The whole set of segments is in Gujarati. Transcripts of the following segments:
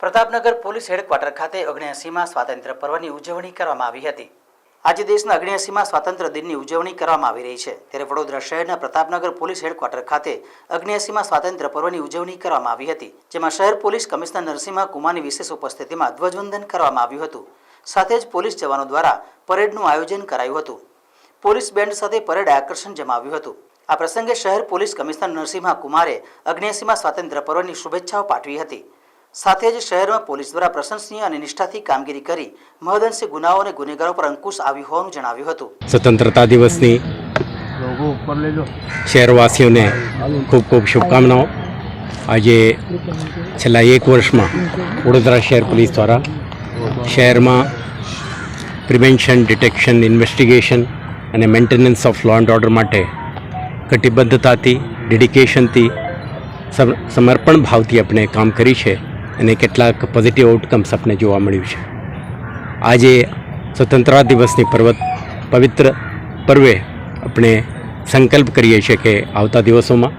પ્રતાપનગર પોલીસ હેડક્વાર્ટર ખાતે ઓગણએંસીમાં સ્વાતંત્ર્ય પર્વની ઉજવણી કરવામાં આવી હતી. આજે દેશના ઓગણએંસીમાં સ્વાતંત્ર્ય દિનની ઉજવણી કરવામાં આવી રહી છે. ત્યારે વડોદરા શહેરના પ્રતાપનગર પોલીસ હેડક્વાર્ટર ખાતે ઓગણએંસીમાં સ્વાતંત્ર્ય પર્વની ઉજવણી કરવામાં આવી હતી, જેમાં શહેર પોલીસ કમિશનર નરસિંહ કુમારની વિશેષ ઉપસ્થિતિમાં ધ્વજવંદન કરવામાં આવ્યું હતું. સાથે જ પોલીસ જવાનો દ્વારા પરેડનું આયોજન કરાયું હતું. પોલીસ બેન્ડ સાથે પરેડ આકર્ષણ જમાવ્યું હતું. આ પ્રસંગે શહેર પોલીસ કમિશનર નરસિંહ કુમારે અગ્નેસીમાં સ્વાતંત્ર્ય પર્વની શુભેચ્છાઓ પાઠવી હતી. સાથે જ શહેરમાં પોલીસ દ્વારા પ્રશંસનીય અને નિષ્ઠાથી કામગીરી કરી મહદઅંશે ગુનાઓ અને ગુનેગારો પર અંકુશ આવ્યું હોવાનું જણાવ્યું હતું. સ્વતંત્રતા દિવસની શહેરવાસીઓને ખૂબ ખૂબ શુભકામનાઓ. આજે છેલ્લા એક વર્ષમાં વડોદરા શહેર પોલીસ દ્વારા શહેરમાં પ્રિવેન્શન ડિટેક્શન ઇન્વેસ્ટિગેશન અને maintenance of law and order માટે કટિબદ્ધતાથી ડેડિકેશનથી સમ- સમર્પણ ભાવથી આપણે કામ કરી છે. અને કેટલાક પોઝિટિવ આઉટકમ્સ આપણે જોવા મળ્યું છે. આજે સ્વતંત્રતા દિવસની પર્વત, પવિત્ર પર્વે આપણે સંકલ્પ કરીએ છીએ કે આવતા દિવસોમાં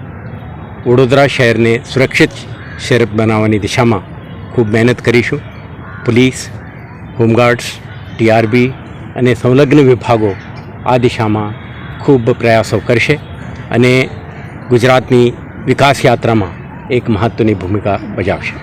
વડોદરા શહેરને સુરક્ષિત શહેર બનાવવાની દિશામાં ખૂબ મહેનત કરીશું. પોલીસ, હોમગાર્ડ્સ, ટીઆરબી અને સંલગ્ન વિભાગો આ દિશામાં ખૂબ પ્રયાસો કરશે અને ગુજરાતની વિકાસ યાત્રામાં એક મહત્ત્વની ભૂમિકા ભજાવશે.